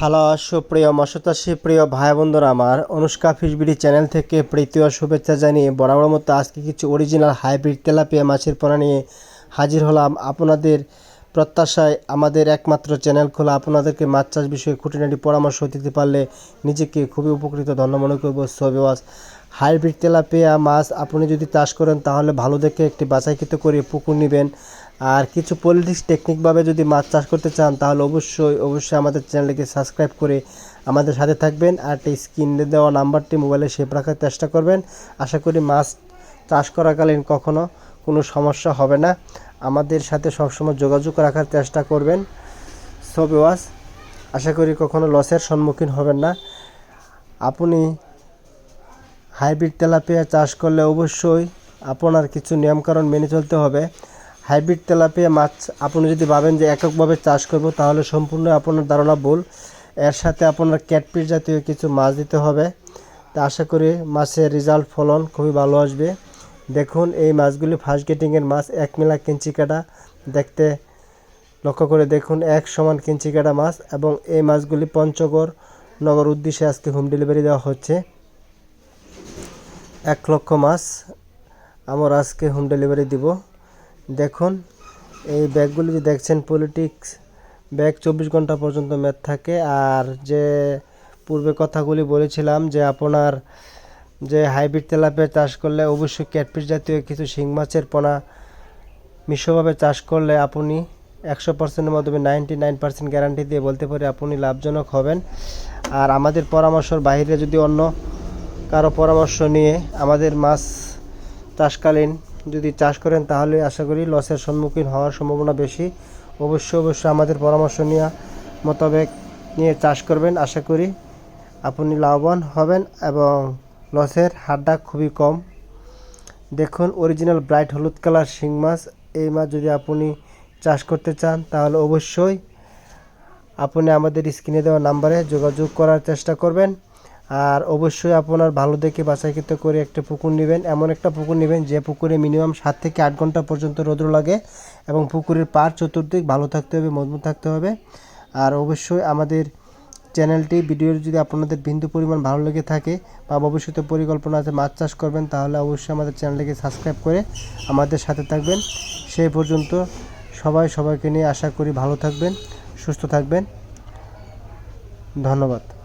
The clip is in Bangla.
হ্যালো, সুপ্রিয় মৎস্যচাষী প্রিয় ভাই বন্ধুরা আমার অনুষ্কা ফিশবিডি চ্যানেল থেকে প্রীতি ও শুভেচ্ছা জানিয়ে বরাবর মতো আজকে কিছু অরিজিনাল হাইব্রিড তেলাপিয়া মাছের পোনা নিয়ে হাজির হলাম আপনাদের প্রত্যাশায়। আমাদের একমাত্র চ্যানেল খোলা, আপনাদেরকে মাছ চাষ বিষয়ে খুঁটিনাটি পরামর্শ দিতে পারলে নিজেকে খুবই উপকৃত। ধন্য মনে করব সবিওয়াস হাইব্রিড তেলাপিয়া মাছ আপনি যদি চাষ করেন, তাহলে ভালো দেখে একটি বাছাইকৃত করে পুকুর নেবেন। আর কিছু পলিটিক্স টেকনিকভাবে যদি মাছ চাষ করতে চান, তাহলে অবশ্যই অবশ্যই আমাদের চ্যানেলটিকে সাবস্ক্রাইব করে আমাদের সাথে থাকবেন। আর এই স্ক্রিনে দেওয়া নাম্বারটি মোবাইলে সেভ রাখার চেষ্টা করবেন। আশা করি মাছ চাষ করাকালীন কখনো কোনো সমস্যা হবে না। আমাদের সাথে সবসময় যোগাযোগ রাখার চেষ্টা করবেন। সবে ওয়াজ আশা করি কখনো লসের সম্মুখীন হবেন না। আপনি হাইব্রিড তেলাপিয়া চাষ করলে অবশ্যই আপনার কিছু নিয়মকানুন মেনে চলতে হবে। হাইব্রিড তেলাপিয়া মাছ আপনি যদি ভাবেন যে এককভাবে চাষ করব, তাহলে সম্পূর্ণ আপনার ধারণা ভুল। এর সাথে আপনার ক্যাটপিস জাতীয় কিছু মাছ দিতে হবে। তা আশা করি মাছের রেজাল্ট, ফলন খুবই ভালো আসবে। দেখুন, এই মাছগুলি ফার্স্ট গেটিংয়ের মাছ, এক মিলা কিঞ্চি কাটা। দেখতে, লক্ষ্য করে দেখুন, এক সমান কিঞ্চি কাটা মাছ এবং এই মাছগুলি পঞ্চগড় নগর উদ্দেশ্যে আজকে হোম ডেলিভারি দেওয়া হচ্ছে। এক লক্ষ মাছ আমরা আজকে হোম ডেলিভারি দিব। দেখুন, এই ব্যাগগুলি যে দেখছেন পলিটিক্স ব্যাগ চব্বিশ ঘণ্টা পর্যন্ত মেয়াদ থাকে। আর যে পূর্বে কথাগুলি বলেছিলাম যে আপনার যে হাইব্রিড তেলাপিয়া চাষ করলে অবশ্যই ক্যাটফিশ জাতীয় কিছু শিং মাছের পোনা মিশ্রভাবে চাষ করলে আপনি একশো পার্সেন্টের মাধ্যমে নাইনটি নাইন পার্সেন্ট গ্যারান্টি দিয়ে বলতে পারি আপনি লাভজনক হবেন। আর আমাদের পরামর্শর বাইরে যদি অন্য কারও পরামর্শ নিয়ে আমাদের মাছ চাষকালীন যদি চাষ করেন, তাহলে আশা করি লসের সম্মুখীন হওয়ার সম্ভাবনা বেশি। অবশ্যই অবশ্যই আমাদের পরামর্শ নেওয়া মোতাবেক নিয়ে চাষ করবেন। আশা করি আপনি লাভবান হবেন এবং লসের হারটা খুবই কম। দেখুন, অরিজিনাল ব্রাইট হলুদ কালার শিং মাছ। এই মাছ যদি আপনি চাষ করতে চান, তাহলে অবশ্যই আপনি আমাদের স্ক্রিনে দেওয়া নাম্বারে যোগাযোগ করার চেষ্টা করবেন। আর অবশ্যই আপনার ভালো দেখে বাছাইকৃত করে একটা পুকুর নেবেন। এমন একটা পুকুর নেবেন যে পুকুরে মিনিমাম সাত থেকে আট ঘণ্টা পর্যন্ত রোদ্র লাগে এবং পুকুরের পার চতুর্দিক ভালো থাকতে হবে, মজবুত থাকতে হবে। আর অবশ্যই আমাদের চ্যানেলটি ভিডিও যদি আপনাদের বিন্দু পরিমাণ ভালো লেগে থাকে বা ভবিষ্যতে পরিকল্পনা আছে মাছ চাষ করবেন, তাহলে অবশ্যই আমাদের চ্যানেলটিকে সাবস্ক্রাইব করে আমাদের সাথে থাকবেন। সেই পর্যন্ত সবাই সবাইকে নিয়ে আশা করি ভালো থাকবেন, সুস্থ থাকবেন। ধন্যবাদ।